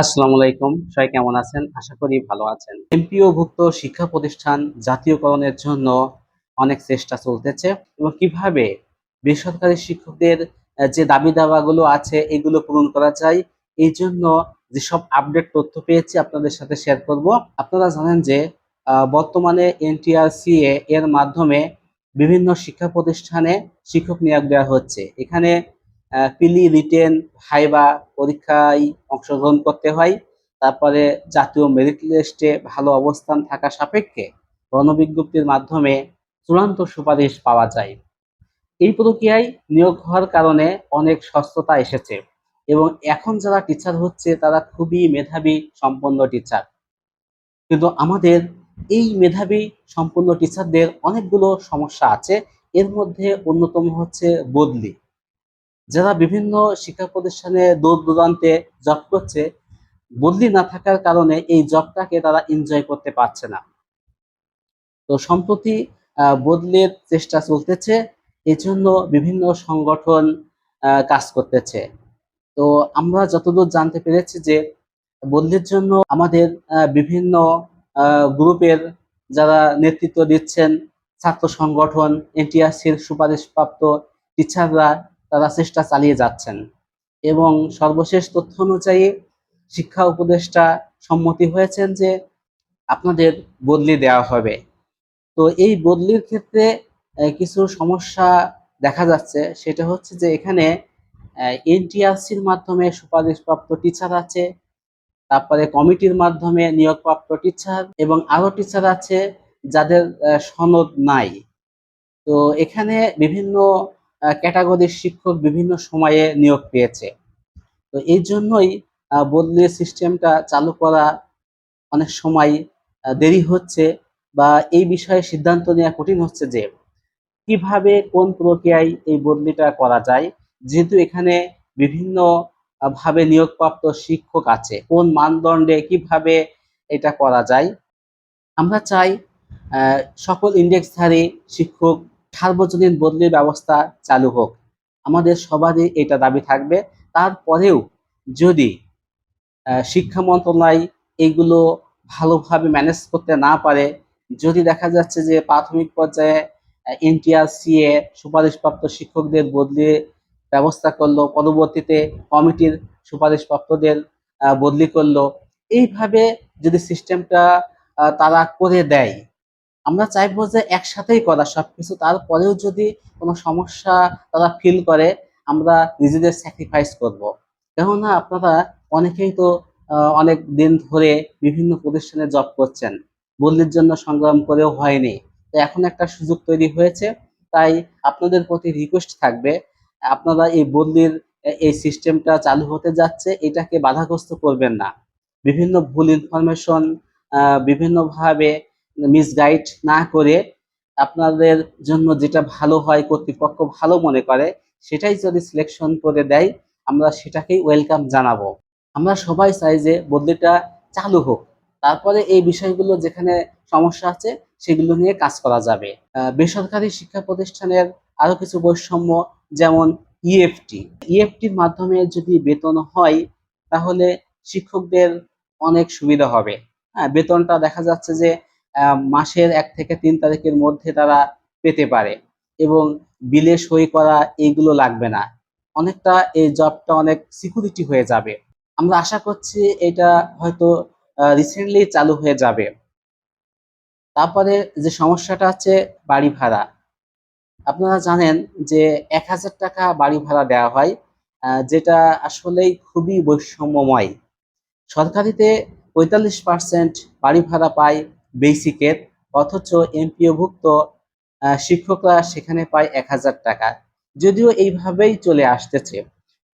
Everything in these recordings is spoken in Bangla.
আসসালামু আলাইকুম। সবাই কেমন আছেন? আশা করি ভালো আছেন। এমপিও ভুক্ত শিক্ষা প্রতিষ্ঠান জাতীয়করণের জন্য অনেক চেষ্টা চলতেছে এবং কীভাবে বেসরকারি শিক্ষকদের যে দাবি দাওয়াগুলো আছে, এগুলো পূরণ করা যায়, এই জন্য যেসব আপডেট তথ্য পেয়েছি আপনাদের সাথে শেয়ার করব। আপনারা জানেন যে বর্তমানে এনটিআরসিএ এর মাধ্যমে বিভিন্ন শিক্ষা প্রতিষ্ঠানে শিক্ষক নিয়োগ দেওয়া হচ্ছে। এখানে পিলি রিটেন ভাইবা পরীক্ষায় অংশগ্রহণ করতে হয়। তারপরে জাতীয় মেরিট লিস্টে ভালো অবস্থান থাকা সাপেক্ষে গণবিজ্ঞপ্তির মাধ্যমে চূড়ান্ত সুপারিশ পাওয়া যায়। এই প্রক্রিয়ায় নিয়োগ হওয়ার কারণে অনেক সস্ততা এসেছে এবং এখন যারা টিচার হচ্ছে, তারা খুবই মেধাবী সম্পন্ন টিচার কিন্তু আমাদের এই মেধাবী সম্পন্ন টিচারদের অনেকগুলো সমস্যা আছে। এর মধ্যে অন্যতম হচ্ছে বদলি। যারা বিভিন্ন শিক্ষা প্রতিষ্ঠানে দূর দূরান্তে জব করছে, বদলি না থাকার কারণে এই জবটাকে তারা এনজয় করতে পারছে না। তো সম্প্রতি বদলির চেষ্টা চলতেছে, এজন্য বিভিন্ন সংগঠন কাজ করতেছে। তো আমরা যতদূর জানতে পেরেছি যে, বদলির জন্য আমাদের বিভিন্ন গ্রুপের যারা নেতৃত্ব দিচ্ছেন, ছাত্র সংগঠন, এনটিআরসির সুপারিশপ্রাপ্ত টিচাররা তারা চেষ্টা চালিয়ে যাচ্ছেন। এবং সর্বশেষ তথ্য অনুযায়ী শিক্ষা উপদেষ্টা সম্মতি হয়েছেন যে আপনাদের বদলি দেওয়া হবে। তো এই বদলির ক্ষেত্রে কিছু সমস্যা দেখা যাচ্ছে। সেটা হচ্ছে যে এখানে এনটিআরসির মাধ্যমে সুপারিশপ্রাপ্ত টিচার আছে, তারপরে কমিটির মাধ্যমে নিয়োগপ্রাপ্ত টিচার এবং আরও টিচার আছে যাদের সনদ নাই। তো এখানে বিভিন্ন ক্যাটাগরির শিক্ষক বিভিন্ন সময়ে নিয়োগ পেয়েছে। তো এই জন্যই বদলি সিস্টেমটা চালু করা অনেক সময় দেরি হচ্ছে বা এই বিষয়ে সিদ্ধান্ত নেওয়া কঠিন হচ্ছে যে কীভাবে কোন প্রক্রিয়ায় এই বদলিটা করা যায়। যেহেতু এখানে বিভিন্ন ভাবে নিয়োগপ্রাপ্ত শিক্ষক আছে, কোন মানদণ্ডে কীভাবে এটা করা যায়। আমরা চাই সকল ইন্ডেক্সধারী শিক্ষক সার্বজনীন বদলির ব্যবস্থা চালু হোক। আমাদের সবারই এটা দাবি থাকবে। তারপরেও যদি শিক্ষা মন্ত্রণালয় এগুলো ভালোভাবে ম্যানেজ করতে না পারে, যদি দেখা যাচ্ছে যে প্রাথমিক পর্যায়ে এনটিআরসিএ সুপারিশপ্রাপ্ত শিক্ষকদের বদলি ব্যবস্থা করল, পরবর্তীতে কমিটির সুপারিশপ্রাপ্তদের বদলি করল, এইভাবে যদি সিস্টেমটা তারা করে দেয় আমরা চাইব যে একসাথেই করা সবকিছু। তারপরেও যদি কোনো সমস্যা তারা ফিল করে, আমরা নিজেদের স্যাক্রিফাইস করব। কেননা আপনারা অনেকেই তো অনেক দিন ধরে বিভিন্ন প্রতিষ্ঠানে জব করছেন। বদলির জন্য সংগ্রাম করেও হয়নি। তো এখন একটা সুযোগ তৈরি হয়েছে। তাই আপনাদের প্রতি রিকোয়েস্ট থাকবে, আপনারা এই বদলির, এই সিস্টেমটা চালু হতে যাচ্ছে, এটাকে বাধাগ্রস্ত করবেন না। বিভিন্ন ভুল ইনফরমেশন বিভিন্নভাবে মিসগাইড না করে আপনাদের জন্য যেটা ভালো হয়, কর্তৃপক্ষ ভালো মনে করে, সেটাই যদি সিলেকশন করে দেয়, আমরা সেটাকেই ওয়েলকাম জানাব। আমরা সবাই চাই যে বদলিটা চালু হোক। তারপরে এই বিষয়গুলো যেখানে সমস্যা আছে, সেগুলো নিয়ে কাজ করা যাবে। বেসরকারি শিক্ষা প্রতিষ্ঠানের আরও কিছু বৈষম্য, যেমন E ইএফটি ইএফটির মাধ্যমে যদি বেতন হয়, তাহলে শিক্ষকদের অনেক সুবিধা হবে। হ্যাঁ বেতনটা দেখা যাচ্ছে যে মাসের এক থেকে তিন তারিখের মধ্যে তারা পেতে পারে এবং বিলে সই করা এইগুলো লাগবে না। অনেকটা এই জবটা অনেক সিকিউরিটি হয়ে যাবে। আমরা আশা করছি এটা হয়তো রিসেন্টলি চালু হয়ে যাবে। তারপরে যে সমস্যাটা আছে বাড়ি ভাড়া। আপনারা জানেন যে এক হাজার টাকা বাড়ি ভাড়া দেওয়া হয় যেটা আসলেই খুবই বৈষম্যময়। সরকারিতে পঁয়তাল্লিশ পার্সেন্ট বাড়ি ভাড়া পায় বেসিকের অথচ এমপিওভুক্ত শিক্ষকরা সেখানে পায় এক হাজার টাকা। যদিও এইভাবেই চলে আসতেছে।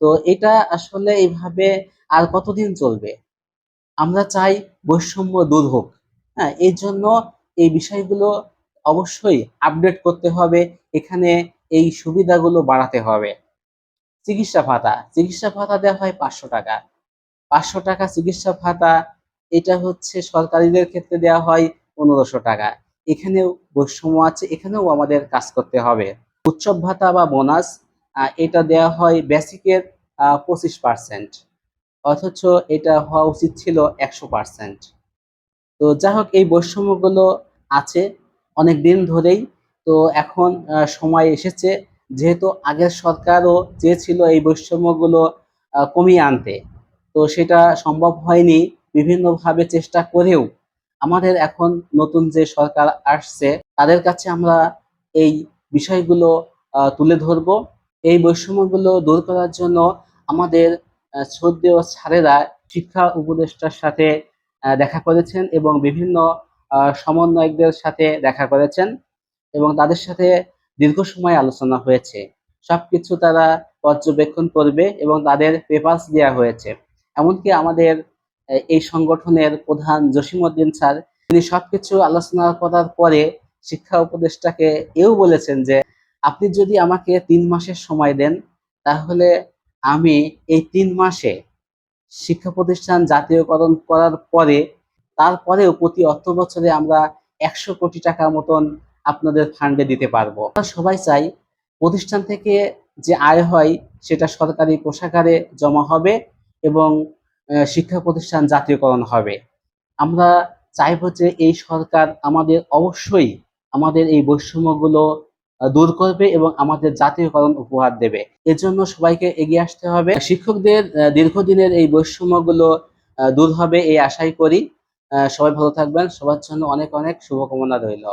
তো এটা আসলে এইভাবে আর কতদিন চলবে? আমরা চাই বৈষম্য দূর হোক। হ্যাঁ এই জন্য এই বিষয়গুলো অবশ্যই আপডেট করতে হবে। এখানে এই সুবিধাগুলো বাড়াতে হবে। চিকিৎসা ভাতা চিকিৎসা ভাতা দেওয়া হয় পাঁচশো টাকা। পাঁচশো টাকা চিকিৎসা ভাতা এটা হচ্ছে সরকারিদের ক্ষেত্রে দেওয়া হয় পনেরোশো টাকা। এখানেও বৈষম্য আছে, এখানেও আমাদের কাজ করতে হবে। উৎসব ভাতা বা বোনাস এটা দেওয়া হয় বেসিকের পঁচিশ পার্সেন্ট। অথচ এটা হওয়া উচিত ছিল একশো পার্সেন্ট। তো যাই হোক, এই বৈষম্যগুলো আছে অনেক দিন ধরেই। তো এখন সময় এসেছে যেহেতু আগের সরকারও চেয়েছিল এই বৈষম্যগুলো কমিয়ে আনতে। তো সেটা সম্ভব হয়নি। বিভিন্নভাবে চেষ্টা করেও আমাদের এখন নতুন যে সরকার আসছে, তাদের কাছে আমরা এই বিষয়গুলো তুলে ধরব। এই বৈষম্যগুলো দূর করার জন্য আমাদের শ্রদ্ধেয় স্যারেরা শিক্ষা উপদেষ্টার সাথে দেখা করেছেন এবং বিভিন্ন সমন্বয়কদের সাথে দেখা করেছেন এবং তাদের সাথে দীর্ঘ সময় আলোচনা হয়েছে। সবকিছু তারা পর্যবেক্ষণ করবে এবং তাদের পেপার্স দেওয়া হয়েছে। এমনকি আমাদের এই সংগঠনের প্রধান জসিমউদ্দিন স্যার। তিনি সবকিছু আলোচনা করার পরে শিক্ষা উপদেষ্টাকে এও বলেছেন যে, আপনি যদি আমাকে তিন মাসের সময় দেন, তাহলে আমি এই তিন মাসে শিক্ষা প্রতিষ্ঠান জাতীয়করণ করার পরে, তারপরেও প্রতি অর্থ বছরে আমরা একশো কোটি টাকা মতন আপনাদের ফান্ডে দিতে পারব। আমরা সবাই চাই প্রতিষ্ঠান থেকে যে আয় হয়, সেটা সরকারি কোষাগারে জমা হবে এবং শিক্ষা প্রতিষ্ঠান জাতীয়করণ হবে। আমরা চাইব যে এই সরকার আমাদের অবশ্যই আমাদের এই বৈষম্যগুলো দূর করবে এবং আমাদের জাতীয়করণ উপহার দেবে। এজন্য সবাইকে এগিয়ে আসতে হবে। শিক্ষকদের দীর্ঘদিনের এই বৈষম্যগুলো দূর হবে এই আশাই করি। সবাই ভালো থাকবেন। সবার জন্য অনেক অনেক শুভকামনা রইল।